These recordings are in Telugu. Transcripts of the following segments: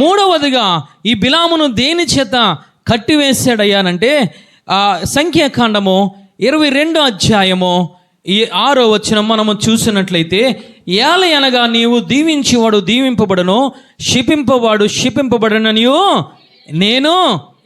మూడవదిగా ఈ బిలామును దేని చేత కట్టివేశాడయ్యానంటే సంఖ్యాకాండము ఇరవై రెండో అధ్యాయము ఈ ఆరో వచ్చిన మనము చూసినట్లయితే ఏల అనగా నీవు దీవించేవాడు దీవింపబడను క్షిపింపవాడు క్షిపింపబడననియో నేను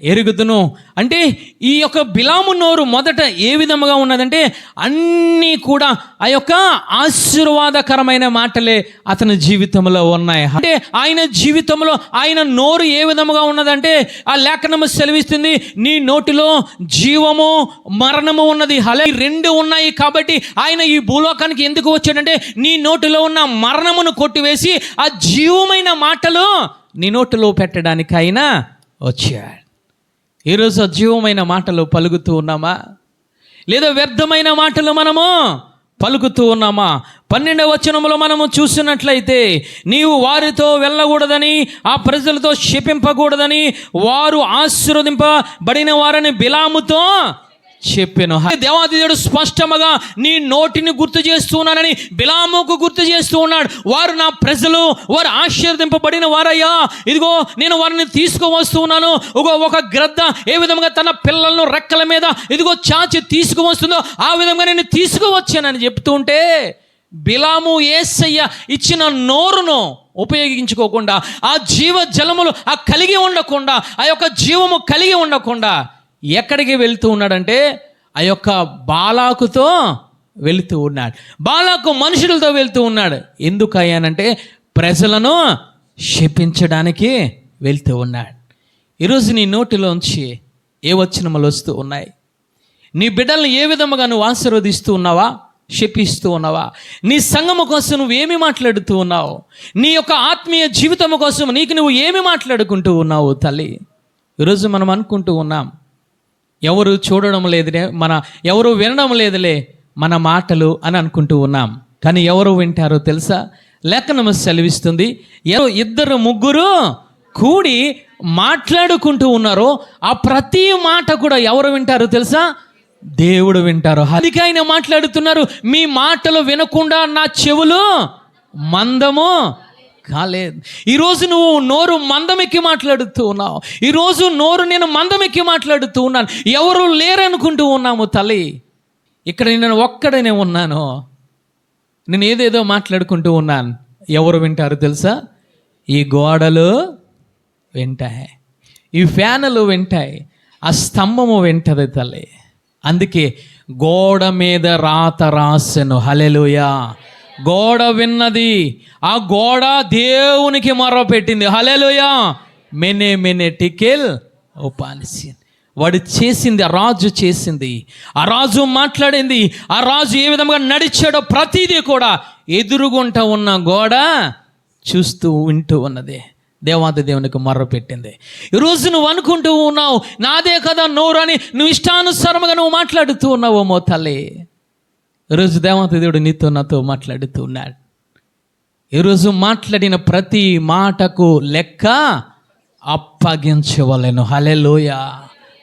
ఎరుగుదును. అంటే ఈ యొక్క బిలాము నోరు మొదట ఏ విధముగా ఉన్నదంటే అన్నీ కూడా ఆ యొక్క ఆశీర్వాదకరమైన మాటలే అతని జీవితంలో ఉన్నాయి. అంటే ఆయన జీవితంలో ఆయన నోరు ఏ విధముగా ఉన్నదంటే ఆ లేఖనము సెలవిస్తుంది నీ నోటిలో జీవము మరణము ఉన్నది. హలే రెండు ఉన్నాయి కాబట్టి ఆయన ఈ భూలోకానికి ఎందుకు వచ్చాడంటే నీ నోటిలో ఉన్న మరణమును కొట్టివేసి ఆ జీవమైన మాటలు నీ నోటిలో పెట్టడానికి ఆయన వచ్చాడు. ఈరోజు అజీవమైన మాటలు పలుకుతూ ఉన్నామా? లేదా వ్యర్థమైన మాటలు మనము పలుకుతూ ఉన్నామా? పన్నెండవ వచనములో మనము చూసినట్లయితే నీవు వారితో వెళ్ళకూడదని ఆ ప్రజలతో శపింపకూడదని వారు ఆశీర్వదింపబడిన వారని బిలాముతో చెప్పాను. దేవాదిదేవుడు స్పష్టముగా నీ నోటిని గుర్తు చేస్తున్నానని బిలాముకు గుర్తు చేస్తూ ఉన్నాడు. వారు నా ప్రజలు వారు ఆశీర్దింపబడిన వారయ్యా. ఇదిగో నేను వారిని తీసుకువస్తున్నాను ఒక ఒక గ్రద్ద ఏ విధంగా తన పిల్లలను రెక్కల మీద ఇదిగో చాచి తీసుకువస్తుందో ఆ విధంగా నేను తీసుకువచ్చానని చెప్తుంటే బిలాము ఏసయ్య ఇచ్చిన నోరును ఉపయోగించుకోకుండా ఆ జీవ జలములు ఆ కలిగి ఉండకుండా ఆ యొక్క జీవము కలిగి ఉండకుండా ఎక్కడికి వెళ్తూ ఉన్నాడంటే ఆ యొక్క బాలాకుతో వెళుతూ ఉన్నాడు. బాలాకు మనుషులతో వెళ్తూ ఉన్నాడు. ఎందుకు అయ్యానంటే ప్రజలను శపించడానికి వెళ్తూ ఉన్నాడు. ఈరోజు నీ నోటిలోంచి ఏ వచనములు వస్తూ ఉన్నాయి? నీ బిడ్డలను ఏ విధముగా నువ్వు ఆశీర్వదిస్తూ ఉన్నావా? శపిస్తూ ఉన్నావా? నీ సంగము కోసం నువ్వు ఏమి మాట్లాడుతూ ఉన్నావు? నీ యొక్క ఆత్మీయ జీవితము కోసం నీకు నువ్వు ఏమి మాట్లాడుకుంటూ ఉన్నావు తల్లి? ఈరోజు మనం అనుకుంటూ ఉన్నాం ఎవరు చూడడం లేదులే మన ఎవరు వినడం లేదులే మన మాటలు అని అనుకుంటూ ఉన్నాం. కానీ ఎవరు వింటారో తెలుసా? లేఖనము సెలవిస్తుంది ఎవరు ఇద్దరు ముగ్గురు కూడి మాట్లాడుకుంటూ ఉన్నారో ఆ ప్రతి మాట కూడా ఎవరు వింటారో తెలుసా? దేవుడు వింటారు. అందుకే ఆయన మాట్లాడుతున్నారు మీ మాటలు వినకుండా నా చెవులు మందము. కాలేదు ఈరోజు నువ్వు నోరు మందమెక్కి మాట్లాడుతూ ఉన్నావు. ఈరోజు నోరు నేను మందమెక్కి మాట్లాడుతూ ఉన్నాను. ఎవరు లేరనుకుంటూ ఉన్నాము తల్లి. ఇక్కడ నేను ఒక్కడనే ఉన్నాను. నేను ఏదేదో మాట్లాడుకుంటూ ఉన్నాను. ఎవరు వింటారు తెలుసా? ఈ గోడలు వింటాయి. ఈ ఫ్యానులు వింటాయి. ఆ స్తంభము వింటది తల్లి. అందుకే గోడ మీద రాత రాసెను. హలెలుయా గోడ విన్నది. ఆ గోడ దేవునికి మొర పెట్టింది హలెలుయా మెనే మెనే టికెల్ ఓపానిసిన్ వాడు చేసింది ఆ రాజు చేసింది. ఆ రాజు మాట్లాడింది. ఆ రాజు ఏ విధంగా నడిచాడో ప్రతిదీ కూడా ఎదురుగుంట ఉన్న గోడ చూస్తూ వింటూ ఉన్నది. దేవాది దేవునికి మర్ర పెట్టింది ఈరోజు నువ్వు అనుకుంటూ ఉన్నావు నాదే కదా నోరు అని నువ్వు ఇష్టానుసారముగా నువ్వు మాట్లాడుతూ ఉన్నావేమో తల్లి. ఈరోజు దేవంత దేవుడు నీతో నాతో మాట్లాడుతూ ఉన్నాడు. ఈరోజు మాట్లాడిన ప్రతి మాటకు లెక్క అప్పగించవలెను. హలెలోయ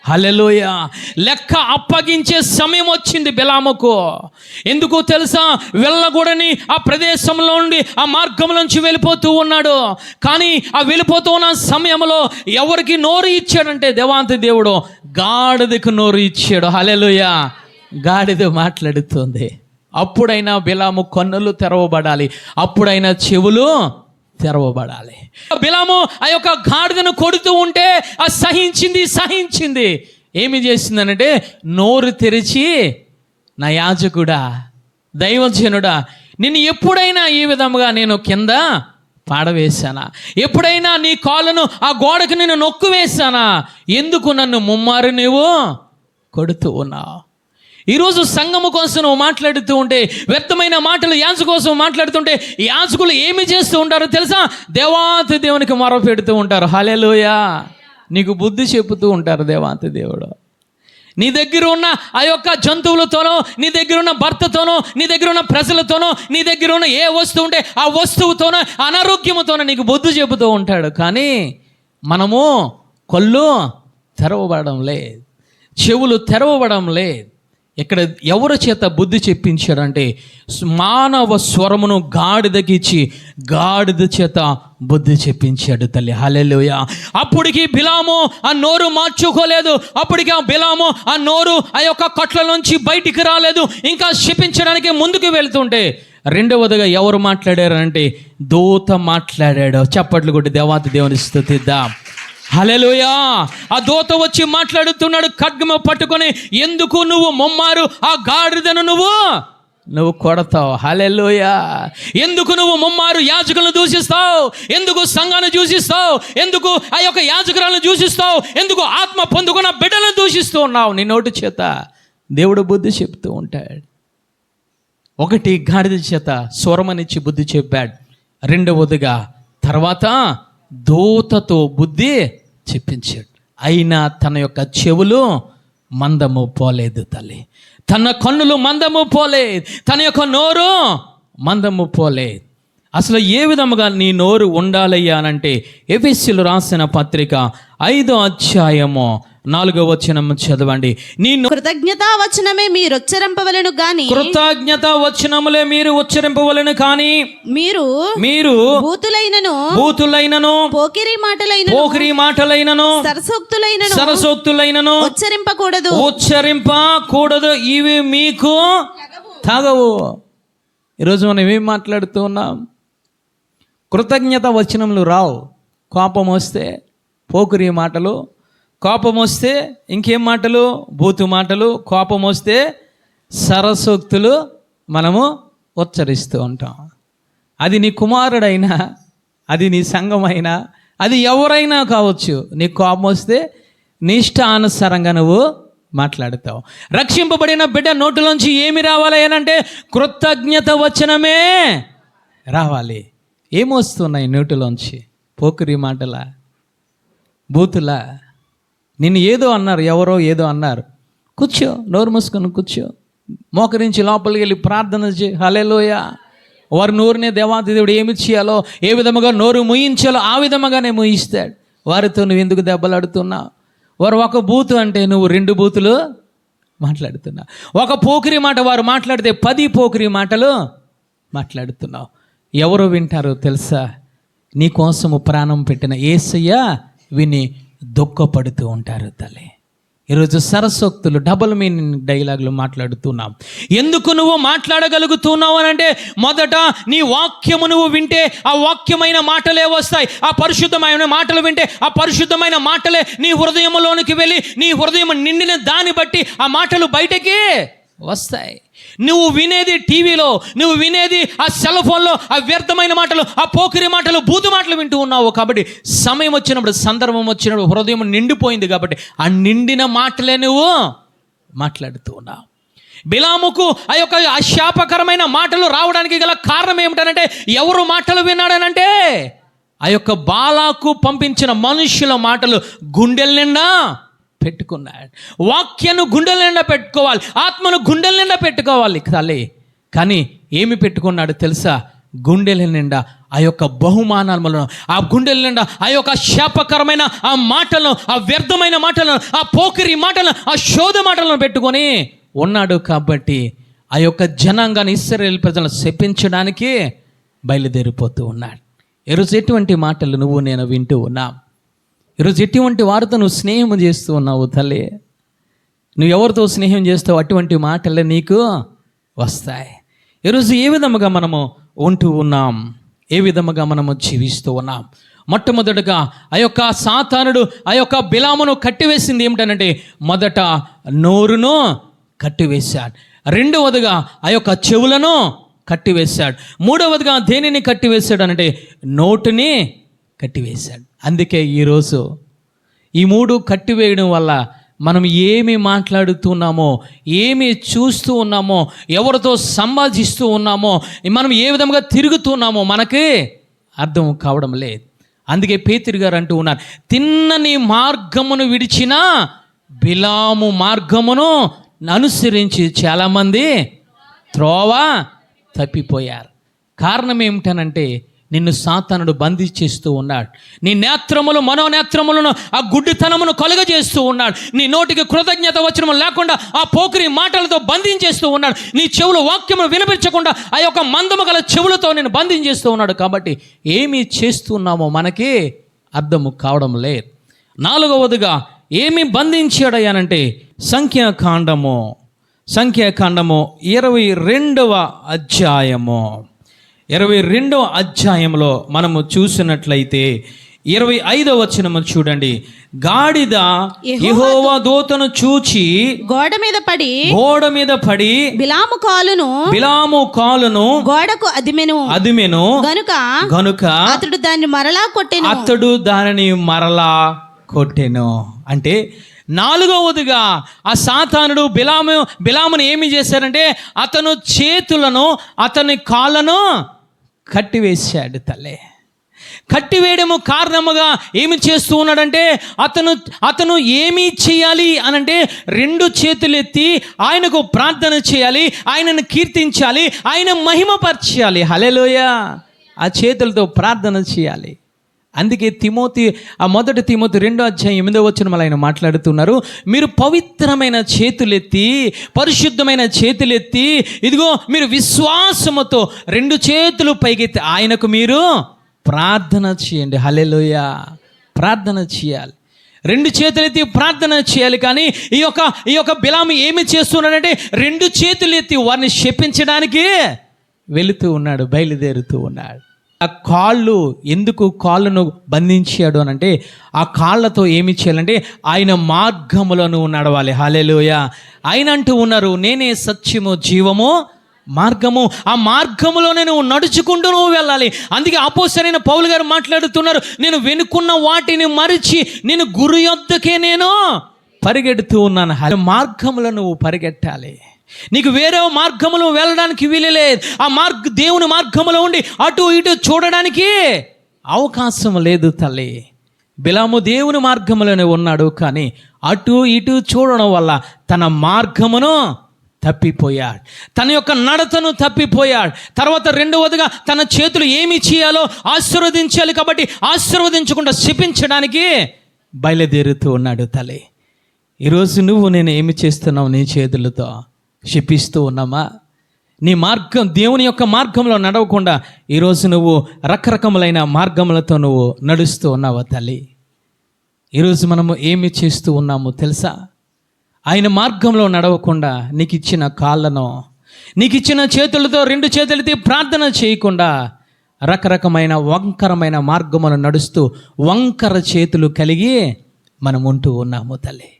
హలెలోయ లెక్క అప్పగించే సమయం వచ్చింది బిలాముకు. ఎందుకు తెలుసా? వెళ్ళకూడని ఆ ప్రదేశంలో నుండి ఆ మార్గంలోంచి వెళ్ళిపోతూ ఉన్నాడు. కానీ ఆ వెళ్ళిపోతూ ఉన్న సమయంలో ఎవరికి నోరు ఇచ్చాడంటే దేవాంతి దేవుడు? గాడిదకు నోరు ఇచ్చాడు. హలెలుయా గాడిద మాట్లాడుతుంది. అప్పుడైనా బిలాము కన్నులు తెరవబడాలి. అప్పుడైనా చెవులు తెరవబడాలి. బిలాము ఆ యొక్క గాడిదను కొడుతూ ఉంటే ఆ సహించింది సహించింది. ఏమి చేసిందనంటే నోరు తెరిచి నా యాజకుడా దైవజనుడా నిన్ను ఎప్పుడైనా ఈ విధముగా నేను కింద పాడవేశానా? ఎప్పుడైనా నీ కాళ్ళను ఆ గోడకు నేను నొక్కు వేశానా ఎందుకు నన్ను ముమ్మారు నీవు? కొడుతూ ఉన్నావు. ఈరోజు సంఘము కోసం నువ్వు మాట్లాడుతూ ఉంటే వ్యర్థమైన మాటలు యాజకు కోసం మాట్లాడుతుంటే యాజకులు ఏమి చేస్తూ ఉంటారో తెలుసా? దేవాతి దేవునికి మొర పెడుతూ ఉంటారు. హలెలుయా నీకు బుద్ధి చెబుతూ ఉంటారు దేవాతి దేవుడు. నీ దగ్గర ఉన్న ఆ యొక్క జంతువులతోనో నీ దగ్గర ఉన్న భర్తతోనో నీ దగ్గర ఉన్న ప్రజలతోనో నీ దగ్గర ఉన్న ఏ వస్తువు ఉంటే ఆ వస్తువుతోనో అనారోగ్యముతోనో నీకు బుద్ధి చెబుతూ ఉంటాడు. కానీ మనము కళ్ళు తెరవబడడం లేదు. చెవులు తెరవబడం లేదు. ఇక్కడ ఎవరి చేత బుద్ధి చెప్పించాడంటే మానవ స్వరమును గాడిదకిచ్చి గాడిద చేత బుద్ధి చెప్పించాడు తల్లి. హలెలుయ అప్పటికి బిలాము ఆ నోరు మార్చుకోలేదు. అప్పటికి ఆ బిలాము ఆ నోరు ఆ యొక్క కట్ల నుంచి బయటికి రాలేదు. ఇంకా శపించడానికి ముందుకు వెళ్తుంటే రెండవదిగా ఎవరు మాట్లాడారంటే దూత మాట్లాడాడు. చప్పట్లు కొట్టి దేవాతి దేవుని స్థుతిద్దాం. హలెలుయా ఆ దోత వచ్చి మాట్లాడుతున్నాడు ఖడ్గమ పట్టుకొని ఎందుకు నువ్వు మొమ్మారు? ఆ గాడిదను నువ్వు నువ్వు కొడతావు. హలెలుయా ఎందుకు నువ్వు ముమ్మారు? యాజకులను దూషిస్తావు. ఎందుకు సంఘాన్ని దూషిస్తావు? ఎందుకు ఆ యొక్క యాజకురాలను దూషిస్తావు? ఎందుకు ఆత్మ పొందుకున్న బిడ్డలను దూషిస్తూ ఉన్నావు? నీ నోటి చేత దేవుడు బుద్ధి చెప్తూ ఉంటాడు. ఒకటి గాడిద చేత స్వరమనిచ్చి బుద్ధి చెప్పాడు. రెండవదిగా తర్వాత దూతతో బుద్ధి చెప్పించాడు. అయినా తన యొక్క చెవులు మందము పోలేదు తల్లి. తన కన్నులు మందము పోలేదు. తన యొక్క నోరు మందము పోలేదు. అసలు ఏ విధముగా నీ నోరు ఉండాలయ్యానంటే ఎఫెస్సులు రాసిన పత్రిక ఐదో అధ్యాయము నాలుగో వచనం చదవండి. నీ నో- కృతజ్ఞతా వచనమే మీరు ఉచ్చరింపవలను గాని కృతజ్ఞత వచనములే మీరు ఉచ్చరింపవలను కానీ మీరు మీరు భూతులైనను బూతులైనను పోకిరి మాటలైనను పోకిరి మాటలైనను సరసోక్తులైనను సరసోక్తులైనను ఉచ్చరింపకూడదు ఉచ్చరింపకూడదు ఇవి మీకు తగవు ఈరోజు మనం ఏం మాట్లాడుతూ ఉన్నాం? కృతజ్ఞత వచనములు రావు. కోపం వస్తే పోకురి మాటలు కోపం వస్తే ఇంకేం మాటలు? బూతు మాటలు. కోపం వస్తే సరసోక్తులు మనము ఉచ్చరిస్తూ ఉంటాం. అది నీ కుమారుడైనా అది నీ సంఘమైనా అది ఎవరైనా కావచ్చు. నీ కోపం వస్తే నీ ఇష్టానుసారంగా నువ్వు మాట్లాడతావు. రక్షింపబడిన బిడ్డ నోటిలోంచి ఏమి రావాలి అనంటే కృతజ్ఞత వచనమే రావాలి. ఏమొస్తున్నాయి నోటిలోంచి? పోకిరి మాటల? బూతులా? నిన్ను ఏదో అన్నారు ఎవరో ఏదో అన్నారు. కూర్చో నోరు మూసుకొని కూర్చో. మోకరించి లోపలికి వెళ్ళి ప్రార్థన చే హలేలోయ వారి నోరునే దేవాది దేవుడు ఏమి చేయాలో ఏ విధముగా నోరు ముయించాలో ఆ విధముగానే ముయిస్తాడు. వారితో నువ్వు ఎందుకు దెబ్బలాడుతున్నావు? వారు ఒక బూతు అంటే నువ్వు రెండు బూతులు మాట్లాడుతున్నావు. ఒక పోకిరి మాట వారు మాట్లాడితే పది పోకిరి మాటలు మాట్లాడుతున్నావు. ఎవరు వింటారో తెలుసా? నీ కోసము ప్రాణం పెట్టిన ఏసయ్య విని దుఃఖపడుతూ ఉంటారు తల్లి. ఈరోజు సరస్వక్తులు డబల్ మీనింగ్ డైలాగులు మాట్లాడుతున్నాం. ఎందుకు నువ్వు మాట్లాడగలుగుతున్నావు అని అంటే మొదట నీ వాక్యము నువ్వు వింటే ఆ వాక్యమైన మాటలే వస్తాయి. ఆ పరిశుద్ధమైన మాటలు వింటే ఆ పరిశుద్ధమైన మాటలే నీ హృదయంలోనికి వెళ్ళి నీ హృదయం నిండిన దాన్ని బట్టి ఆ మాటలు బయటకి వస్తాయి. నువ్వు వినేది టీవీలో నువ్వు వినేది ఆ సెల్ ఫోన్లో ఆ వ్యర్థమైన మాటలు ఆ పోకిరి మాటలు బూతు మాటలు వింటూ ఉన్నావు కాబట్టి సమయం వచ్చినప్పుడు సందర్భం వచ్చినప్పుడు హృదయం నిండిపోయింది కాబట్టి ఆ నిండిన మాటలే నువ్వు మాట్లాడుతూ ఉన్నావు. బిలాముకు ఆ యొక్క అశాపకరమైన మాటలు రావడానికి గల కారణం ఏమిటనంటే ఎవరు మాటలు విన్నాడనంటే ఆ యొక్క బాలాకు పంపించిన మనుషుల మాటలు గుండెల నిండా పెట్టుకున్నాడు. వాక్యను గుండెల నిండా పెట్టుకోవాలి. ఆత్మను గుండెల నిండా పెట్టుకోవాలి తల్లి. కానీ ఏమి పెట్టుకున్నాడు తెలుసా? గుండెల నిండా ఆ యొక్క బహుమానములను ఆ గుండెల నిండా ఆ యొక్క శాపకరమైన ఆ మాటలను ఆ వ్యర్థమైన మాటలను ఆ పోకిరి మాటలను ఆ శోధ మాటలను పెట్టుకొని ఉన్నాడు కాబట్టి ఆ యొక్క జనాంగాన్ని ఇస్రాయేల్ ప్రజలను శపించడానికి బయలుదేరిపోతూ ఉన్నాడు. ఈరోజు ఎటువంటి మాటలు నువ్వు నేను వింటూ ఉన్నా? ఈరోజు ఎటువంటి వారితో నువ్వు స్నేహం చేస్తూ ఉన్నావు తల్లి? నువ్వు ఎవరితో స్నేహం చేస్తావు? అటువంటి మాటలే నీకు వస్తాయి. ఈరోజు ఏ విధముగా మనము ఉంటూ ఉన్నాం? ఏ విధముగా మనము జీవిస్తూ ఉన్నాం? మొట్టమొదటగా ఆ యొక్క సాతానుడు ఆ యొక్క బిలామును కట్టివేసింది ఏమిటనంటే మొదట నోరును కట్టివేశాడు. రెండవదిగా ఆ యొక్క చెవులను కట్టివేశాడు. మూడవదిగా దేనిని కట్టివేశాడు అంటే నోటిని కట్టివేశాడు. అందుకే ఈరోజు ఈ మూడు కట్టివేయడం వల్ల మనం ఏమి మాట్లాడుతున్నామో ఏమి చూస్తూ ఉన్నామో ఎవరితో సంభాషిస్తూ ఉన్నామో మనం ఏ విధంగా తిరుగుతున్నామో మనకి అర్థం కావడం లేదు. అందుకే పేతురు గారు అంటూ ఉన్నారు తిన్నని మార్గమును విడిచిన బిలాము మార్గమును అనుసరించి చాలామంది త్రోవ తప్పిపోయారు. కారణం ఏమిటనంటే నిన్ను సాతానుడు బంధించేస్తూ ఉన్నాడు. నీ నేత్రములు మనోనేత్రములను ఆ గుడ్డితనమును కలుగజేస్తూ ఉన్నాడు. నీ నోటికి కృతజ్ఞత వచనము లేకుండా ఆ పోకిరి మాటలతో బంధించేస్తూ ఉన్నాడు. నీ చెవులు వాక్యము వినిపించకుండా ఆ యొక్క మందము గల చెవులతో నేను బంధించేస్తూ ఉన్నాడు. కాబట్టి ఏమి చేస్తున్నామో మనకి అర్థము కావడం లేదు. నాలుగవదిగా ఏమి బంధించాడయ్యానంటే సంఖ్యాకాండము. సంఖ్యాకాండము ఇరవై రెండవ అధ్యాయము. ఇరవై రెండవ అధ్యాయంలో మనము చూసినట్లయితే ఇరవై ఐదవ వచనము చూడండి. గాడిద యెహోవా దూతను చూచి గోడ మీద పడి గోడ మీద పడి బిలాము కాలును బిలాము కాలును గోడకు అదిమెను. అదిమెను. గనుక గనుక అతడు దాన్ని మరలా కొట్టెను. అతడు దానిని మరలా కొట్టెను. అంటే నాలుగవదిగా ఆ సాతానుడు బిలాము బిలామును ఏమి చేశారంటే అతను చేతులను అతని కాళ్ళను కట్టివేశాడు తల్లే. కట్టివేయడము కారణముగా ఏమి చేస్తూ ఉన్నాడంటే అతను అతను ఏమి చేయాలి అనంటే రెండు చేతులు ఎత్తి ఆయనకు ప్రార్థన చేయాలి ఆయనను కీర్తించాలి ఆయన మహిమపరచాలి. హలెలోయ ఆ చేతులతో ప్రార్థన చేయాలి. అందుకే తిమోతి ఆ మొదటి తిమోతి రెండో అధ్యాయం ఎనిమిదో వచ్చిన ఆయన మాట్లాడుతున్నారు. మీరు పవిత్రమైన చేతులెత్తి పరిశుద్ధమైన చేతులెత్తి ఇదిగో మీరు విశ్వాసముతో రెండు చేతులు పైకెత్తి ఆయనకు మీరు ప్రార్థన చేయండి. హలెలోయ ప్రార్థన చేయాలి. రెండు చేతులెత్తి ప్రార్థన చేయాలి కానీ ఈ యొక్క ఈ యొక్క బిలాము ఏమి చేస్తున్నాడంటే రెండు చేతులు ఎత్తి వారిని శపించడానికి వెళుతూ ఉన్నాడు బయలుదేరుతూ ఉన్నాడు. ఆ కాళ్ళు ఎందుకు కాళ్ళను బంధించాడు అని అంటే ఆ కాళ్ళతో ఏమి చేయాలంటే ఆయన మార్గములను నడవాలి. హాలేలోయ ఆయన అంటూ ఉన్నారు నేనే సత్యము జీవము మార్గము. ఆ మార్గములోనే నువ్వు నడుచుకుంటూ నువ్వు వెళ్ళాలి. అందుకే అపోసరైన పౌలు గారు మాట్లాడుతున్నారు నేను వెనుకున్న వాటిని మరిచి నేను గురు యొద్దకే నేను పరిగెడుతూ ఉన్నాను. ఆ నువ్వు పరిగెట్టాలి. నీకు వేరే మార్గములో వెళ్ళడానికి వీలలేదు ఆ మార్గ దేవుని మార్గములో ఉండి అటు ఇటు చూడడానికి అవకాశం లేదు తల్లి. బిలాము దేవుని మార్గములోనే ఉన్నాడు కానీ అటు ఇటు చూడడం వల్ల తన మార్గమును తప్పిపోయాడు. తన యొక్క నడతను తప్పిపోయాడు. తర్వాత రెండవదిగా తన చేతులు ఏమి చేయాలో ఆశీర్వదించాలి కాబట్టి ఆశీర్వదించకుండా శపించడానికి బయలుదేరుతూ ఉన్నాడు తల్లి. ఈరోజు నువ్వు నేను ఏమి చేస్తున్నావు నీ చేతులతో? క్షిపిస్తూ ఉన్నామా? నీ మార్గం దేవుని యొక్క మార్గంలో నడవకుండా ఈరోజు నువ్వు రకరకములైన మార్గములతో నువ్వు నడుస్తూ ఉన్నావా తల్లి? ఈరోజు మనము ఏమి చేస్తూ ఉన్నామో తెలుసా? ఆయన మార్గంలో నడవకుండా నీకు ఇచ్చిన కాళ్ళను నీకు ఇచ్చిన చేతులతో రెండు చేతులతో ప్రార్థన చేయకుండా రకరకమైన వంకరమైన మార్గములు నడుస్తూ వంకర చేతులు కలిగి మనం ఉంటూ ఉన్నాము తల్లి.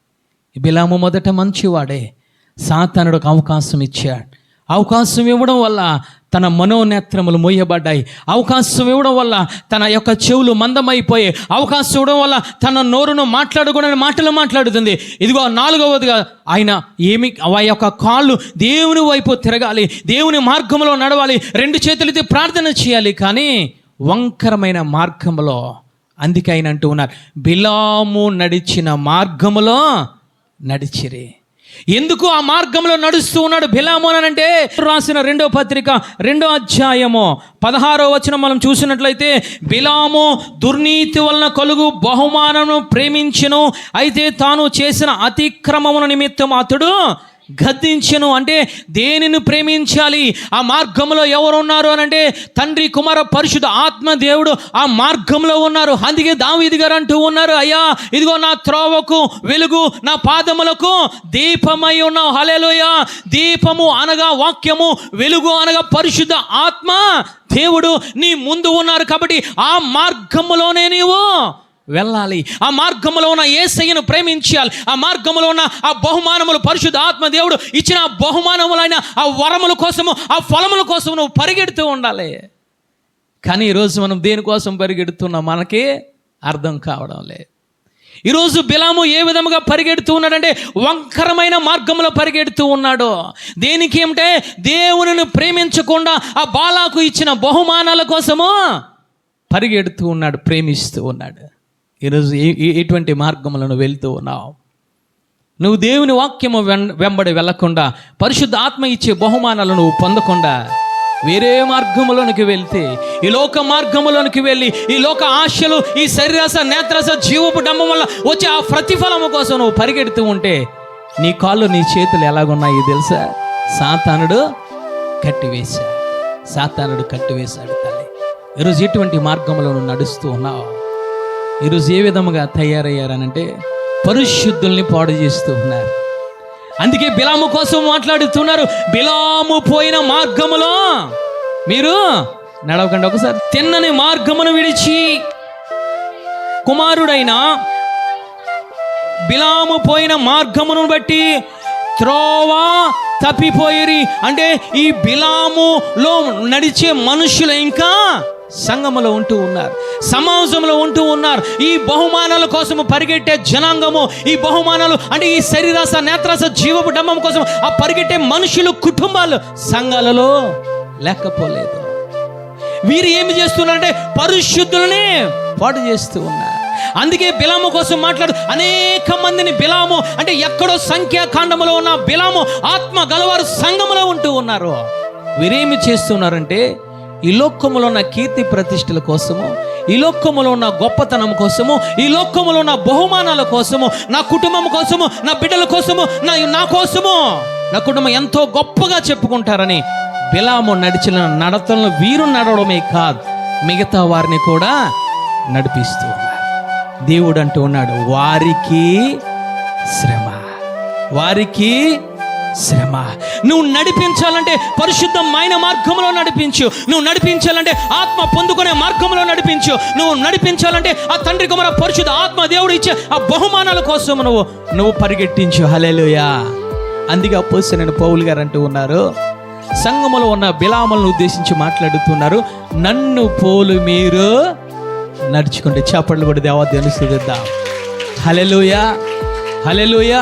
బిలాము మొదట మంచివాడే. సాతానుడికి అవకాశం ఇచ్చాడు. అవకాశం ఇవ్వడం వల్ల తన మనోనేత్రములు మోయబడ్డాయి అవకాశం ఇవ్వడం వల్ల తన యొక్క చెవులు మందమైపోయాయి అవకాశం ఇవ్వడం వల్ల తన నోరును మాట్లాడకూడని మాటలు మాట్లాడుతుంది. ఇదిగో నాలుగవదిగా ఆయన ఏమి ఆ యొక్క కాళ్ళు దేవుని వైపు తిరగాలి దేవుని మార్గంలో నడవాలి రెండు చేతులతో ప్రార్థన చేయాలి. కానీ వంకరమైన మార్గంలో అందుకే ఆయన అంటూ ఉన్నారు బిలాము నడిచిన మార్గములో నడిచిరే. ఎందుకు ఆ మార్గంలో నడుస్తూ ఉన్నాడు బిలాము అని అంటే? రాసిన రెండో పత్రిక రెండో అధ్యాయము పదహారో వచనం మనం చూసినట్లయితే బిలాము దుర్నీతి వలన కలుగు బహుమానమును ప్రేమించను అయితే తాను చేసిన అతిక్రమముల నిమిత్తం అతడు గద్దించను. అంటే దేనిని ప్రేమించాలి? ఆ మార్గంలో ఎవరు ఉన్నారు అని అంటే తండ్రి కుమార పరిశుద్ధ ఆత్మ దేవుడు ఆ మార్గంలో ఉన్నారు. అందుకే దావీది గారు అంటూ ఉన్నారు అయ్యా ఇదిగో నా త్రోవకు వెలుగు నా పాదములకు దీపమై ఉన్నావు. హలేలోయ దీపము అనగా వాక్యము వెలుగు అనగా పరిశుద్ధ ఆత్మ. దేవుడు నీ ముందు ఉన్నారు కాబట్టి ఆ మార్గములోనే నీవు వెళ్ళాలి. ఆ మార్గంలో ఉన్న ఏసయ్యను ప్రేమించాలి. ఆ మార్గంలో ఉన్న ఆ బహుమానములు పరిశుద్ధ ఆత్మ దేవుడు ఇచ్చిన ఆ బహుమానములైన ఆ వరముల కోసము ఆ ఫలముల కోసం నువ్వు పరిగెడుతూ ఉండాలి. కానీ ఈరోజు మనం దేనికోసం పరిగెడుతున్నాం మనకి అర్థం కావడం లేదు. ఈరోజు బిలాము ఏ విధముగా పరిగెడుతూ ఉన్నాడంటే వంకరమైన మార్గంలో పరిగెడుతూ ఉన్నాడు. దేనికి ఏమిటే? దేవునిని ప్రేమించకుండా ఆ బాలాకు ఇచ్చిన బహుమానాల కోసము పరిగెడుతూ ఉన్నాడు ప్రేమిస్తూ ఉన్నాడు. ఈరోజు ఎటువంటి మార్గములను వెళ్తూ ఉన్నావు. నువ్వు దేవుని వాక్యము వెం- వెంబడి వెళ్ళకుండా పరిశుద్ధ ఆత్మ ఇచ్చే బహుమానాలను నువ్వు పొందకుండా వేరే మార్గములోనికి వెళ్తే ఈ లోక మార్గములోనికి వెళ్ళి ఈ లోక ఆశలు ఈ శరీరస నేత్రస జీవపు డంబం వల్ల వచ్చే ఆ ప్రతిఫలము కోసం నువ్వు పరిగెడుతూ ఉంటే నీ కాళ్ళు నీ చేతులు ఎలాగున్నాయి తెలుసా? సాతానుడు కట్టివేశాడు. సాతానుడు కట్టివేశాడు తల్లి. ఈరోజు ఎటువంటి మార్గంలో నువ్వు నడుస్తూ ఉన్నావు? ఈరోజు ఏ విధముగా తయారయ్యారనంటే పరిశుద్ధుల్ని పాడు చేస్తూ ఉన్నారు. అందుకే బిలాము కోసం మాట్లాడుతున్నారు. బిలాము పోయిన మార్గములో మీరు నడవకండి ఒకసారి. తిన్నని మార్గమును విడిచి కుమారుడైన బిలాము పోయిన మార్గమును బట్టి త్రోవ తప్పిపోయిరి. అంటే ఈ బిలాములో నడిచే మనుషులు ఇంకా సంఘములో ఉంటూ ఉన్నారు. సమాజంలో ఉంటూ ఉన్నారు. ఈ బహుమానాల కోసము పరిగెట్టే జనాంగము ఈ బహుమానాలు అంటే ఈ శరీరాస నేత్రాస జీవపు డమ్మం కోసం ఆ పరిగెట్టే మనుషులు కుటుంబాలు సంఘాలలో లేకపోలేదు. వీరు ఏమి చేస్తున్నారంటే పరిశుద్ధులని పాటు చేస్తూ ఉన్నారు. అందుకే బిలాము కోసం మాట్లాడు అనేక మందిని బిలాము అంటే ఎక్కడో సంఖ్యాకాండములో ఉన్న బిలాము ఆత్మ గలవారు సంఘములో ఉంటూ ఉన్నారు. వీరేమి చేస్తున్నారంటే ఈ లోకములో ఉన్న కీర్తి ప్రతిష్టల కోసము ఈ లోకములో ఉన్న గొప్పతనం కోసము ఈ లోకములో ఉన్న బహుమానాల కోసము నా కుటుంబం కోసము నా బిడ్డల కోసము నా నా కోసము. నా కుటుంబం ఎంతో గొప్పగా చెప్పుకుంటారని బిలాము నడిచిన నడతలను వీరు నడవడమే కాదు మిగతా వారిని కూడా నడిపిస్తూ ఉన్నారు. దేవుడు అంటూ ఉన్నాడు వారికి శ్రమ వారికి శ్రమ. నువ్వు నడిపించాలంటే పరిశుద్ధమైన మార్గంలో నడిపించు. నువ్వు నడిపించాలంటే ఆత్మ పొందుకునే మార్గంలో నడిపించు. నువ్వు నడిపించాలంటే ఆ తండ్రి కుమార పరిశుద్ధ ఆత్మ దేవుడు ఇచ్చే ఆ బహుమానాల కోసం నువ్వు నువ్వు పరిగెట్టించు. హలేలుయా అందుకే అపోసిన పౌలు గారు అంటూ ఉన్నారు. సంఘములో ఉన్న బిలాములను ఉద్దేశించి మాట్లాడుతున్నారు. నన్ను పోలు మీరు నడుచుకుంటే చేపట్లు కూడా దేవాదేవుని స్థుతిద్దాం హలెలుయా హలెలుయా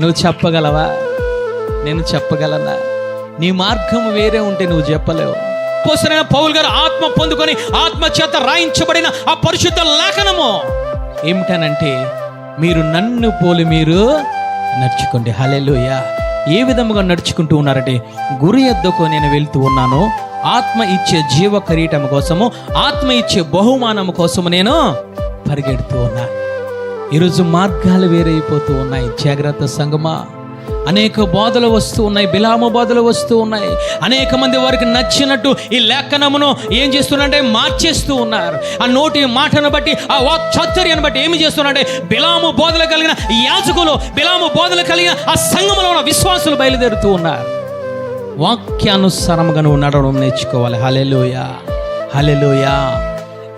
నువ్వు చెప్పగలవా? నేను చెప్పగలనా? నీ మార్గం వేరే ఉంటే నువ్వు చెప్పలేవు. పోసరైన పౌల్ గారు ఆత్మ పొందుకొని ఆత్మ చేత రాయించబడిన ఆ పరిశుద్ధ లేఖనము ఏమిటనంటే మీరు నన్ను పోలి మీరు నడుచుకోండి. హలెలుయా ఏ విధముగా నడుచుకుంటూ ఉన్నారంటే గురి ఎద్దకు నేను వెళ్తూ ఉన్నాను. ఆత్మ ఇచ్చే జీవ కిరీటం కోసము ఆత్మ ఇచ్చే బహుమానం కోసము నేను పరిగెడుతూ ఉన్నా. ఈరోజు మార్గాలు వేరైపోతూ ఉన్నాయి. జాగ్రత్త సంగమా. అనేక బోధలు వస్తూ ఉన్నాయి బిలాము బోధలు వస్తూ ఉన్నాయి. అనేక మంది వారికి నచ్చినట్టు ఈ లేఖనమును ఏం చేస్తున్నారంటే మార్చేస్తూ ఉన్నారు. ఆ నోటి మాటను బట్టి ఆ వాక్ చాతుర్యాన్ని బట్టి ఏమి చేస్తున్నారంటే బిలాము బోధలు కలిగిన యాజకులు బిలాము బోధలు కలిగిన ఆ సంఘములో ఉన్న విశ్వాసులు బయలుదేరుతూ ఉన్నారు. వాక్యానుసారముగా నువ్వు నడవడం నేర్చుకోవాలి. హలెలుయా హలెలుయా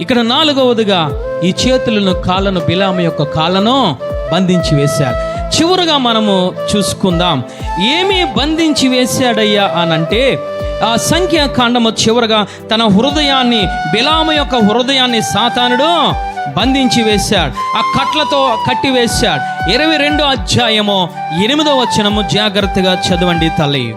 ఇక్కడ నాలుగవదిగా ఈ చేతులను కాళ్ళను బిలాము యొక్క కాళ్ళను బంధించి వేశారు. చివరగా మనము చూసుకుందాం. ఏమి బంధించి వేశాడయ్యా అనంటే ఆ సంఖ్యాకాండము చివరగా తన హృదయాన్ని బిలాము యొక్క హృదయాన్ని సాతానుడు బంధించి వేశాడు. ఆ కట్లతో కట్టి వేశాడు. ఇరవై రెండో అధ్యాయము ఎనిమిదో వచనము జాగ్రత్తగా చదవండి తల్లి.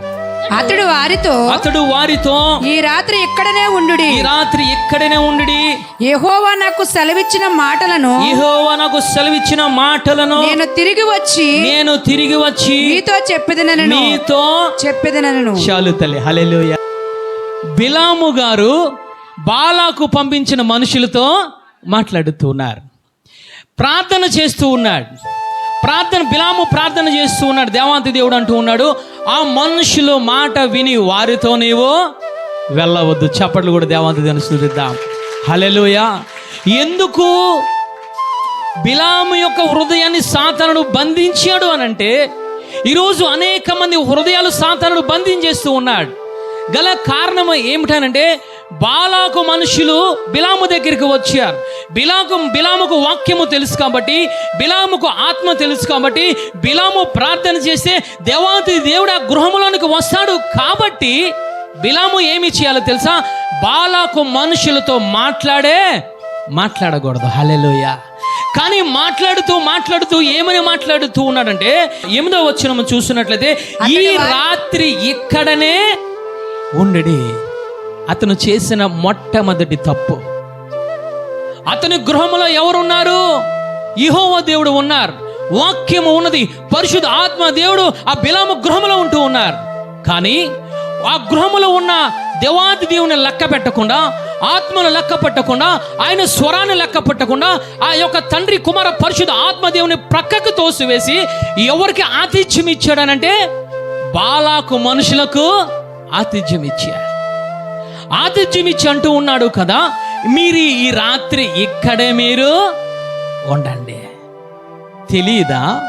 అతడు వారితో అతడు వారితో ఈ రాత్రి ఇక్కడనే ఉండుడి. ఈ రాత్రి ఇక్కడనే ఉండి యెహోవా నాకు సెలవిచ్చిన మాటలను యెహోవా నాకు సెలవిచ్చిన మాటలను నేను తిరిగి వచ్చి నేను తిరిగి వచ్చి మీతో చెప్పేదనను మీతో చెప్పేదనను చాలు తల్లి హల్లెలూయా. బిలాము గారు బాలాకు పంపించిన మనుషులతో మాట్లాడుతూ ఉన్నారు. ప్రార్థన చేస్తూ ఉన్నాడు. ప్రార్థన బిలాము ప్రార్థన చేస్తూ ఉన్నాడు దేవాంతి దేవుడు అంటూ ఉన్నాడు ఆ మనుషులు మాట విని వారితో నీవు వెళ్ళవద్దు. చప్పట్లు కూడా దేవాంతి దేవుని స్థుతిద్దాం హలెలుయ ఎందుకు బిలాము యొక్క హృదయాన్ని సాతనుడు బంధించాడు అనంటే ఈరోజు అనేక మంది హృదయాలు సాతనుడు బంధించేస్తూ ఉన్నాడు. గల కారణం ఏమిటనంటే బాలాకు మనుషులు బిలాము దగ్గరికి వచ్చారు. బిలాకు బిలాముకు వాక్యము తెలుసు కాబట్టి బిలాముకు ఆత్మ తెలుసు కాబట్టి బిలాము ప్రార్థన చేస్తే దేవాతి దేవుడు ఆ గృహంలోనికి వస్తాడు కాబట్టి బిలాము ఏమి చేయాలో తెలుసా? బాలాకు మనుషులతో మాట్లాడే మాట్లాడకూడదు. హలెలుయ కానీ మాట్లాడుతూ మాట్లాడుతూ ఏమని మాట్లాడుతూ ఉన్నాడంటే ఎనిమిదో వచ్చిన చూసినట్లయితే ఈ రాత్రి ఇక్కడనే ఉండడి. అతను చేసిన మొట్టమొదటి తప్పు. అతని గృహంలో ఎవరున్నారు? ఇహోవ దేవుడు ఉన్నారు. వాక్యము ఉన్నది. పరిశుద్ధ ఆత్మ దేవుడు ఆ బిలాము గృహంలో ఉంటూ ఉన్నారు. కానీ ఆ గృహములో ఉన్న దేవాది దేవుని లెక్క పెట్టకుండా ఆత్మను లెక్క పెట్టకుండా ఆయన స్వరాన్ని లెక్క పెట్టకుండా ఆ యొక్క తండ్రి కుమార పరిశుద్ధ ఆత్మదేవుని ప్రక్కకు తోసివేసి ఎవరికి ఆతిథ్యం ఇచ్చాడనంటే బాలాకు మనుషులకు ఆతిథ్యం ఇచ్చాడు ఆతిథ్యం ఇచ్చి అంటూ ఉన్నాడు కదా మీరు ఈ రాత్రి ఇక్కడే మీరు ఉండండి. తెలీదా?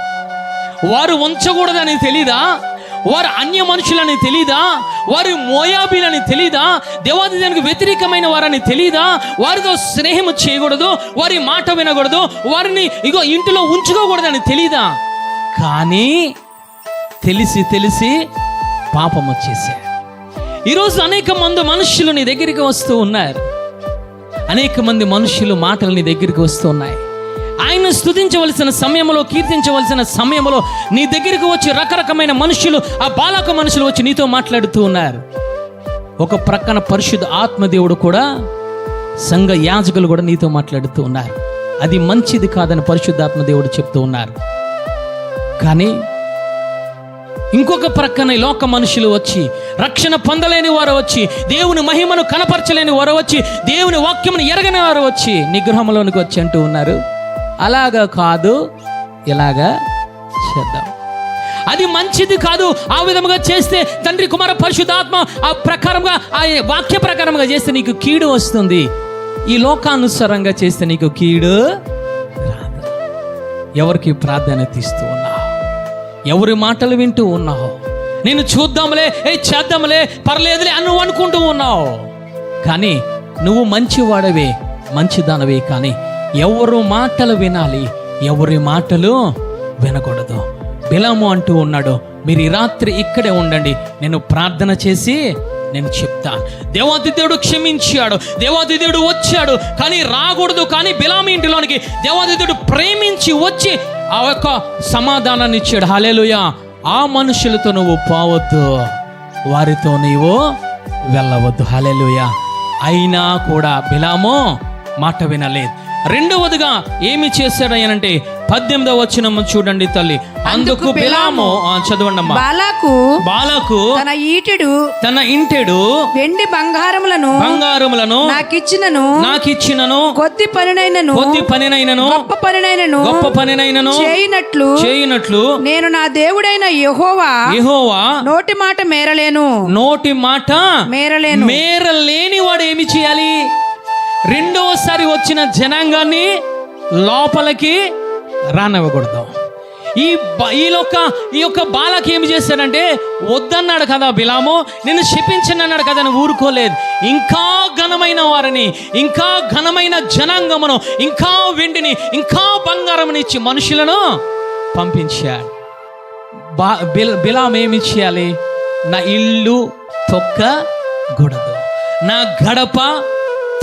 వారు ఉంచకూడదని తెలీదా? వారు అన్య మనుషులని తెలీదా? వారు మోయాబీలని తెలీదా? దేవాది దానికి వ్యతిరేకమైన వారని తెలీదా? వారితో స్నేహం చేయకూడదు వారి మాట వినకూడదు వారిని ఇగో ఇంటిలో ఉంచుకోకూడదని తెలీదా? కానీ తెలిసి తెలిసి పాపం వచ్చేసారు ఈరోజు అనేక మంది మనుషులు నీ దగ్గరికి వస్తూ ఉన్నారు. అనేక మంది మనుషులు మాటలు నీ దగ్గరికి వస్తూ ఉన్నాయి. ఆయన స్తుతించవలసిన సమయంలో కీర్తించవలసిన సమయంలో నీ దగ్గరికి వచ్చి రకరకమైన మనుషులు ఆ బాలక మనుషులు వచ్చి నీతో మాట్లాడుతూ ఉన్నారు. ఒక ప్రక్కన పరిశుద్ధ ఆత్మదేవుడు కూడా సంఘ యాజకులు కూడా నీతో మాట్లాడుతూ ఉన్నారు. అది మంచిది కాదని పరిశుద్ధాత్మ దేవుడు చెప్తూ ఉన్నారు. కానీ ఇంకొక ప్రక్కన లోక మనుషులు వచ్చి రక్షణ పొందలేని వారు వచ్చి దేవుని మహిమను కనపరచలేని వారు వచ్చి దేవుని వాక్యమును ఎరగని వారు వచ్చి నిగ్రహంలోనికి వచ్చి అంటూ ఉన్నారు. అలాగా కాదు ఇలాగా చేద్దాం. అది మంచిది కాదు ఆ విధముగా చేస్తే తండ్రి కుమార పరిశుద్ధాత్మ ఆ ప్రకారంగా ఆ వాక్య ప్రకారంగా చేస్తే నీకు కీడు వస్తుంది. ఈ లోకానుసారంగా చేస్తే నీకు కీడు ఎవరికి ప్రాధాన్యత ఇస్తూ ఎవరి మాటలు వింటూ ఉన్నావు? నేను చూద్దాంలే ఏ చేద్దాంలే పర్లేదులే అని నువ్వు అనుకుంటూ ఉన్నావు. కానీ నువ్వు మంచివాడవే మంచిదానవే కానీ ఎవరు మాటలు వినాలి ఎవరి మాటలు వినకూడదు. బిలాము అంటూ ఉన్నాడు మీరు ఈ రాత్రి ఇక్కడే ఉండండి నేను ప్రార్థన చేసి నేను చెప్తా. దేవాది దేవుడు క్షమించాడు దేవాది దేవుడు వచ్చాడు కానీ రాకూడదు కానీ బిలామి ఇంటిలోనికి దేవాది దేవుడు ప్రేమించి వచ్చి ఆ యొక్క సమాధానాన్ని ఇచ్చాడు. హాలేలుయ ఆ మనుషులతో నువ్వు పోవద్దు. వారితో నీవు వెళ్ళవద్దు. హాలేలుయ అయినా కూడా బిలామో మాట వినలేదు. రెండవదిగా ఏమి చేశాడు అంటే పద్దెనిమిదవ వచ్చిన చూడండి తల్లి. అందుకు బిలాము చదవండి అమ్మా బాలాకు బాలకు తన ఈటెడు తన ఇంటెడు వెండి బంగారములను బంగారములను నాకిచ్చినను. నాకిచ్చినను. కొద్ది పనినైనను. కొద్ది పనినైనను. గొప్ప పనినైనను. గొప్ప పనినైనను. చేయినట్లు చేయునట్లు. నేను నా దేవుడైన యెహోవా యెహోవా నోటి మాట మేరలేను. నోటి మాట మేరలేను. మేర లేని వాడు ఏమి చేయాలి? రెండవసారి వచ్చిన జనాంగాన్ని లోపలికి రానివ్వకూడదు. ఈ ఈ యొక్క ఈ యొక్క బాలకి ఏమి చేశాడంటే వద్దన్నాడు కదా బిలాము నేను శపించను అన్నాడు కదా అని ఊరుకోలేదు. ఇంకా ఘనమైన వారిని ఇంకా ఘనమైన జనాంగమును ఇంకా వెండిని ఇంకా బంగారమునిచ్చి మనుషులను పంపించాడు. బా బిల్ బిలాం ఏమి చేయాలి? నా ఇల్లు తొక్కకూడదు. నా గడప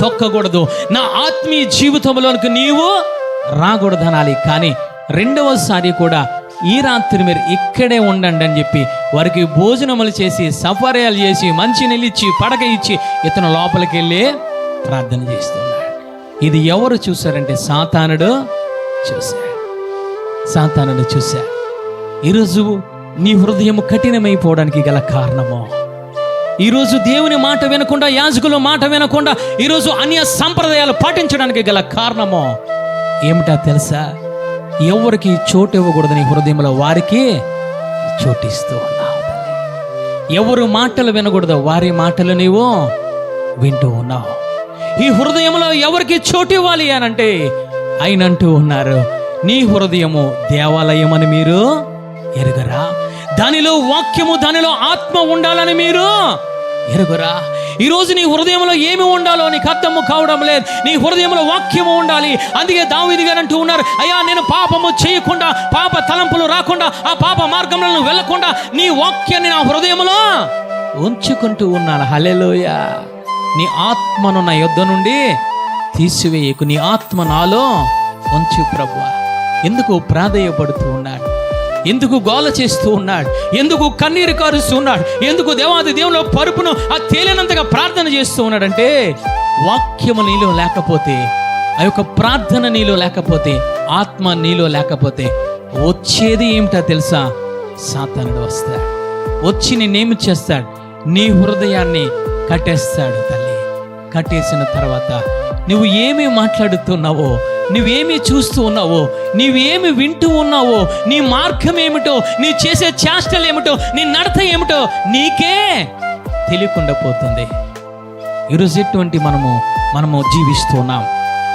తొక్కకూడదు. నా ఆత్మీయ జీవితంలోనికి నీవు రాకూడదు అనాలి కానీ రెండవసారి కూడా ఈ రాత్రి మీరు ఇక్కడే ఉండండి అని చెప్పి వారికి భోజనములు చేసి సఫర్యాలు చేసి మంచి నిలిచి పడక ఇచ్చి ఇతను లోపలికి వెళ్ళి ప్రార్థన చేస్తున్నాడు. ఇది ఎవరు చూశారంటే సాతానుడు చూశాడు. సాతానుడు చూశాడు. ఈరోజు నీ హృదయం కఠినమైపోవడానికి గల కారణము. ఈరోజు దేవుని మాట వినకుండా యాజకుల మాట వినకుండా ఈరోజు అన్య సంప్రదాయాలు పాటించడానికి గల కారణము. ఏమిటా తెలుసా? ఎవరికి చోటు ఇవ్వకూడదని నీ హృదయంలో వారికి చోటిస్తూ ఉన్నావు ఎవరు మాటలు వినకూడదు వారి మాటలు నీవు వింటూ ఉన్నావు. ఈ హృదయంలో ఎవరికి చోటు ఇవ్వాలి అని అంటే ఉన్నారు. నీ హృదయము దేవాలయం అని మీరు ఎరుగరా. దానిలో వాక్యము దానిలో ఆత్మ ఉండాలని మీరు ఎరుగురా. ఈరోజు నీ హృదయంలో ఏమి ఉండాలో నీకు అర్థము కావడం లేదు. నీ హృదయంలో వాక్యము ఉండాలి. అందుకే దావీది గారు అంటూ ఉన్నారు అయ్యా నేను పాపము చేయకుండా పాప తలంపులు రాకుండా ఆ పాప మార్గంలో నేను వెళ్ళకుండా నీ వాక్యాన్ని నా హృదయంలో ఉంచుకుంటూ ఉన్నాను. హలెలోయ నీ ఆత్మను నా యుద్ధ నుండి తీసివేయకు. నీ ఆత్మ నాలో ఉంచు ప్రభు ఎందుకు ప్రాధేయపడుతూ ఉన్నాడు? ఎందుకు గోల చేస్తూ ఉన్నాడు? ఎందుకు కన్నీరు కారుస్తూ ఉన్నాడు? ఎందుకు దేవాది దేవుని పరుపును ఆ తేలినంతగా ప్రార్థన చేస్తూ ఉన్నాడంటే వాక్యము నీలో లేకపోతే ఆ యొక్క ప్రార్థన నీలో లేకపోతే ఆత్మ నీలో లేకపోతే వచ్చేది ఏమిటో తెలుసా? సాతానుడు వస్తాడు. వచ్చి నేనేమి చేస్తాడు? నీ హృదయాన్ని కట్టేస్తాడు తల్లి. కట్టేసిన తర్వాత నువ్వు ఏమి మాట్లాడుతున్నావో నువ్వేమి చూస్తూ ఉన్నావో నీవేమి వింటూ ఉన్నావో నీ మార్గం ఏమిటో నీ చేసే చేష్టలు ఏమిటో నీ నడత ఏమిటో నీకే తెలియకుండా పోతుంది ఈరోజు ఎటువంటి మనము మనము జీవిస్తున్నాం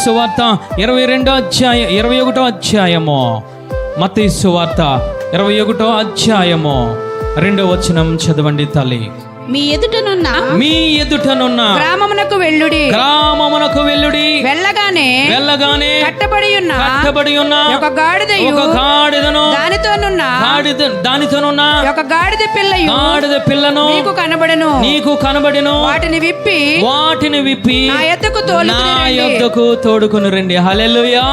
సువార్త ఇరవై రెండో అధ్యాయ ఇరవై ఒకటో అధ్యాయము. మత సువార్త ఇరవై ఒకటో అధ్యాయము. రెండో వచనం చదవండి తల్లి. మీ ఎదుటనున్న మీ ఎదుటనున్న గ్రామమునకు వెళ్ళుడి. గ్రామమునకు వెళ్ళుడి. వెళ్ళగానే వెళ్ళగానే కట్టబడి ఉన్న కట్టబడి ఉన్న ఒక గాడిదయు ఒక గాడిదను దానితోనున్న గాడిద దానితోనున్న ఒక గాడిద పిల్లయు గాడిద పిల్లను మీకు కనబడను. నీకు కనబడిను. వాటిని విప్పి వాటిని విప్పి నా ఎద్దకు తోలుకుని నా రండి. యొద్దకు తోడుకుని రండి. హల్లెలూయా.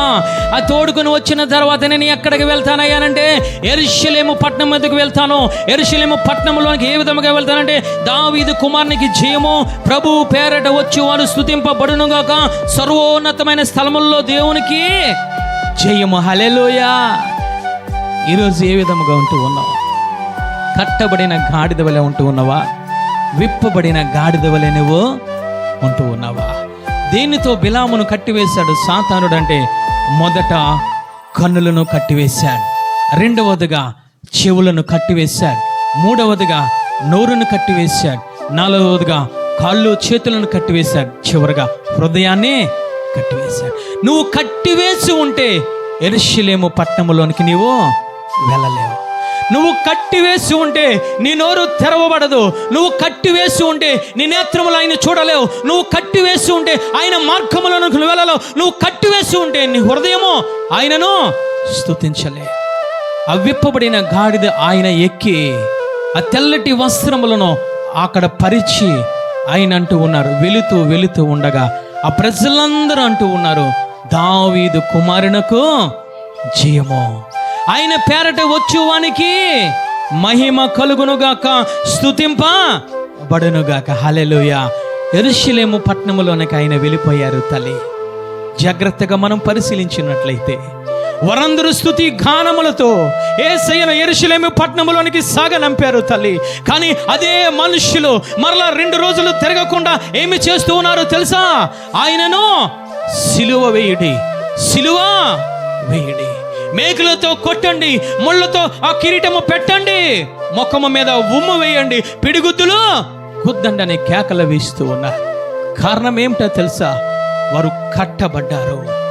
ఆ తోడుకుని వచ్చిన తర్వాత నేను ఎక్కడికి వెళ్తానయ్యానంటే ఎరుషలేము పట్నం మీదకి వెళ్తాను. ఎరుషలేము పట్నంలోనికి ఏ విధముగా వెళ్తానంటే దావీదు కుమారునికి జయము. ప్రభు పేరట వచ్చి వారు స్థుతింపబడునుగాక. సర్వోన్నతమైన స్థలముల్లో దేవునికి జయము. హల్లెలూయా. ఈరోజు ఏ విధముగా ఉంటూ ఉన్నావా? కట్టబడిన గాడిద వలె ఉంటూ ఉన్నావా? విప్పబడిన గాడిద వలె నువ్వు ఉంటూ ఉన్నావా? దేనితో బిలామును కట్టివేశాడు? సాతానుడు అంటే మొదట కన్నులను కట్టివేశాడు. రెండవదిగా చెవులను కట్టివేశాడు. మూడవదిగా నోరును కట్టివేశాడు. నాలుగవదిగా కాళ్ళు చేతులను కట్టివేశాడు. చివరిగా హృదయాన్ని కట్టివేశాడు. నువ్వు కట్టివేసి ఉంటే ఎరుషులేము పట్టణంలోనికి నీవు వెళ్ళలేవు. నువ్వు కట్టివేసి ఉంటే నీ నోరు తెరవబడదు. నువ్వు కట్టివేసి ఉంటే నీ నేత్రములు ఆయన చూడలేవు. నువ్వు కట్టివేసి ఉంటే ఆయన మార్గములను నువ్వు వెళ్ళలేవు. నువ్వు కట్టివేసి ఉంటే నీ హృదయము ఆయనను స్థుతించలే ఆ విప్పబడిన గాడిద ఆయన ఎక్కి ఆ తెల్లటి వస్త్రములను అక్కడ పరిచి ఆయన అంటూ ఉన్నారు. వెళుతూ వెళుతూ ఉండగా ఆ ప్రజలందరూ అంటూ ఉన్నారు దావీదు కుమారునకు జయము. ఆయన పేరట వచ్చువానికి మహిమ కలుగునుగాక స్తుతింప బడునుగాక హలెలుయ ఎరుషులేము పట్టణములోనికి ఆయన వెళ్ళిపోయారు తల్లి. జాగ్రత్తగా మనం పరిశీలించినట్లయితే వరందరు స్థుతి గానములతో ఏ ఏసయ్యను ఎరుశలేమి పట్టణములోనికి సాగనంపారు తల్లి. కానీ అదే మనుష్యులు మరలా రెండు రోజులు తిరగకుండా ఏమి చేస్తూ ఉన్నారో తెలుసా? ఆయనను సిలువ వేయుడి సిలువ వేయుడి. మేకులతో కొట్టండి ముళ్ళతో ఆ కిరీటము పెట్టండి ముఖము మీద ఉమ్ము వేయండి పిడిగుద్దులు గుద్దండి అనే కేకలు వేస్తూ ఉన్నారు. కారణం ఏమిటో తెలుసా? వారు కట్టబడ్డారు.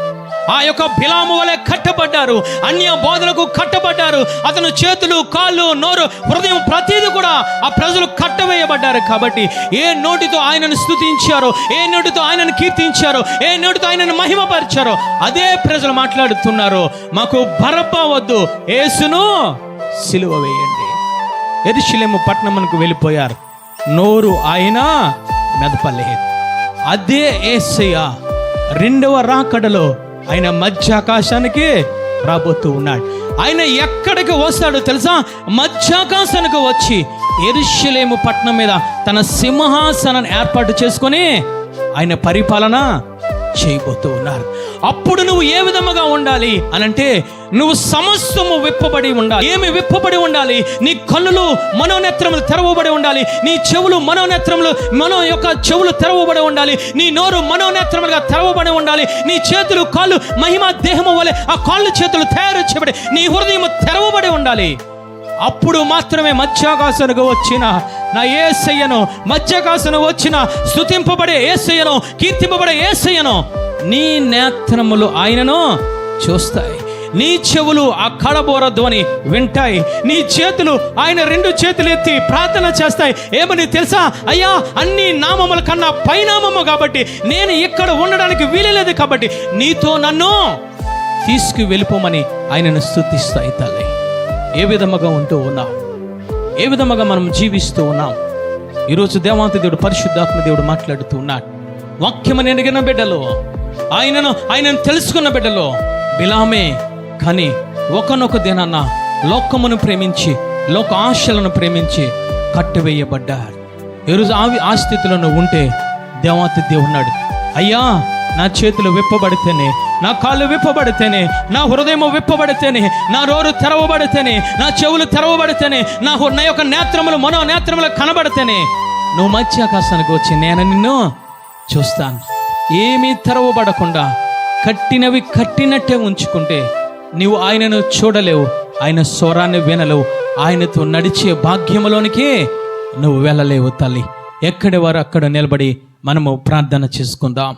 ఆ యొక్క బిలాము వలె కట్టబడ్డారు. అన్య బోధలకు కట్టబడ్డారు. అతను చేతులు కాళ్ళు నోరు హృదయం ప్రతిదీ కూడా ఆ ప్రజలు కట్టవేయబడ్డారు కాబట్టి ఏ నోటితో ఆయనను స్తుతించారో ఏ నోటితో ఆయనను కీర్తించారో ఏ నోటితో ఆయనను మహిమపరిచారో అదే ప్రజలు మాట్లాడుతున్నారు. మాకు భరపవద్దు వద్దు. యేసును సిలువ వేయండి. ఎరుషులేము పట్టణమునకు వెళ్ళిపోయారు. నోరు ఆయన మెదపలేదు అదే ఏసయ్య రెండవ రాకడలో ఆయన మధ్య ఆకాశానికి రాబోతూ ఉన్నాడు. ఆయన ఎక్కడికి వస్తాడో తెలుసా? మధ్యాకాశానికి వచ్చి ఎరుషులేము పట్టణం మీద తన సింహాసనాన్ని ఏర్పాటు చేసుకొని ఆయన పరిపాలన చేయబోతూ ఉన్నారు. అప్పుడు నువ్వు ఏ విధముగా ఉండాలి అనంటే నువ్వు సమస్తము విప్పబడి ఉండాలి. ఏమి విప్పబడి ఉండాలి? నీ కన్నులు మనోనేత్రములు తెరవబడి ఉండాలి. నీ చెవులు మనోనేత్రములు మనో యొక్క చెవులు తెరవబడి ఉండాలి. నీ నోరు మనోనేత్రములుగా తెరవబడి ఉండాలి. నీ చేతులు కాళ్ళు మహిమ దేహము వలె ఆ కాళ్ళు చేతులు తయారు చేయబడి నీ హృదయం తెరవబడి ఉండాలి. అప్పుడు మాత్రమే మధ్యాకాశనకు వచ్చిన నా ఏసయ్యను మధ్యాకాశను వచ్చిన స్థుతింపబడే ఏసయ్యను కీర్తింపబడే ఏసయ్యను నీ నేత్రములు ఆయనను చూస్తాయి. నీ చెవులు ఆ కడబోర ధ్వని వింటాయి. నీ చేతులు ఆయన రెండు చేతులు ఎత్తి ప్రార్థన చేస్తాయి. ఏమని తెలుసా? అయ్యా అన్ని నామముల కన్నా పైనామము కాబట్టి నేను ఇక్కడ ఉండడానికి వీలలేదు కాబట్టి నీతో నన్ను తీసుకు వెళ్ళిపోమని ఆయనను స్థుతిస్తాయి తల్లి. ఏ విధముగా ఉంటూ ఉన్నాం ఏ విధముగా మనం జీవిస్తూ ఉన్నాం? ఈరోజు దేవాంత దేవుడు పరిశుద్ధాత్మ దేవుడు మాట్లాడుతూ ఉన్నాడు. వాక్యమని ఎరిగిన బిడ్డలు ఆయనను ఆయనను తెలుసుకున్న బిడ్డలో బిలామే కానీ ఒకనొక దినాన్న లోకమును ప్రేమించి లోక ఆశలను ప్రేమించి కట్టివేయబడ్డారు. ఈరోజు ఆవి ఆ స్థితిలో ఉంటే దేవాతి దేవున్నాడు. అయ్యా నా చేతులు విప్పబడితేనే నా కాళ్ళు విప్పబడితేనే నా హృదయం విప్పబడితేనే నా రోరు తెరవబడితేనే నా చెవులు తెరవబడితేనే నా నా యొక్క నేత్రములు మనో నేత్రములు కనబడితేనే నువ్వు మత్స్యాకాశానికి వచ్చి నేను నిన్ను చూస్తాను. ఏమీ తెరవబడకుండా కట్టినవి కట్టినట్టే ఉంచుకుంటే నీవు ఆయనను చూడలేవు ఆయన స్వరాన్ని వినలేవు ఆయనతో నడిచే భాగ్యములోనికి నువ్వు వెళ్ళలేవు తల్లి. ఎక్కడి వారు అక్కడ నిలబడి మనము ప్రార్థన చేసుకుందాం.